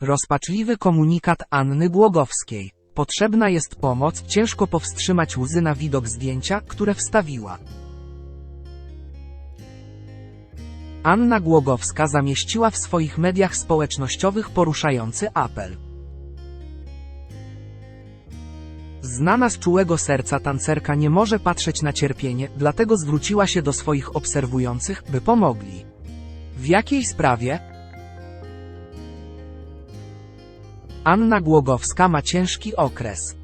Rozpaczliwy komunikat Anny Głogowskiej. Potrzebna jest pomoc, ciężko powstrzymać łzy na widok zdjęcia, które wstawiła. Anna Głogowska zamieściła w swoich mediach społecznościowych poruszający apel. Znana z czułego serca tancerka nie może patrzeć na cierpienie, dlatego zwróciła się do swoich obserwujących, by pomogli. W jakiej sprawie? Anna Głogowska ma ciężki okres.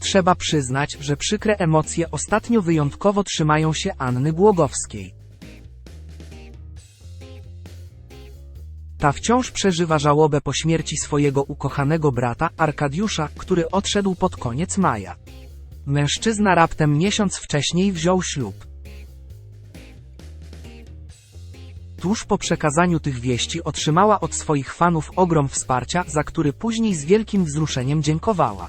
Trzeba przyznać, że przykre emocje ostatnio wyjątkowo trzymają się Anny Głogowskiej. Ta wciąż przeżywa żałobę po śmierci swojego ukochanego brata, Arkadiusza, który odszedł pod koniec maja. Mężczyzna raptem miesiąc wcześniej wziął ślub. Tuż po przekazaniu tych wieści otrzymała od swoich fanów ogrom wsparcia, za który później z wielkim wzruszeniem dziękowała.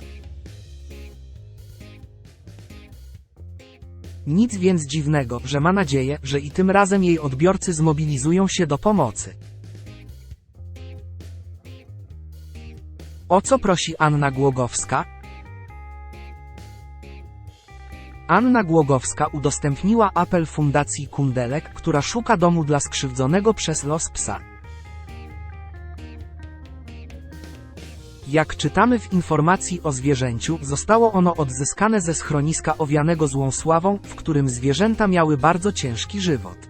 Nic więc dziwnego, że ma nadzieję, że i tym razem jej odbiorcy zmobilizują się do pomocy. O co prosi Anna Głogowska? Anna Głogowska udostępniła apel Fundacji Kundelek, która szuka domu dla skrzywdzonego przez los psa. Jak czytamy w informacji o zwierzęciu, zostało ono odzyskane ze schroniska owianego złą sławą, w którym zwierzęta miały bardzo ciężki żywot.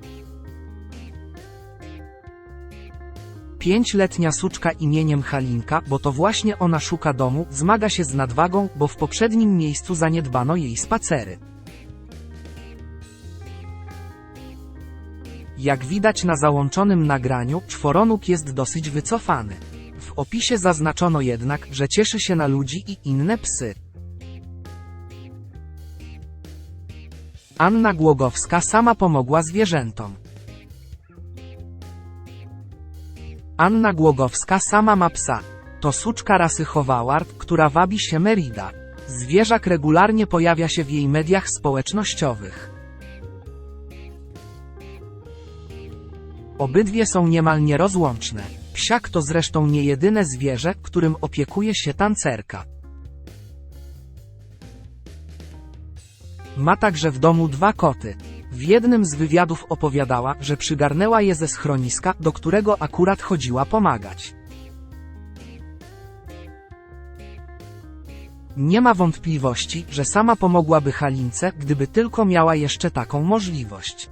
Pięćletnia suczka imieniem Halinka, bo to właśnie ona szuka domu, zmaga się z nadwagą, bo w poprzednim miejscu zaniedbano jej spacery. Jak widać na załączonym nagraniu, czworonóg jest dosyć wycofany. W opisie zaznaczono jednak, że cieszy się na ludzi i inne psy. Anna Głogowska sama pomogła zwierzętom. Anna Głogowska sama ma psa. To suczka rasy Howard, która wabi się Merida. Zwierzak regularnie pojawia się w jej mediach społecznościowych. Obydwie są niemal nierozłączne. Psiak to zresztą nie jedyne zwierzę, którym opiekuje się tancerka. Ma także w domu dwa koty. W jednym z wywiadów opowiadała, że przygarnęła je ze schroniska, do którego akurat chodziła pomagać. Nie ma wątpliwości, że sama pomogłaby Halince, gdyby tylko miała jeszcze taką możliwość.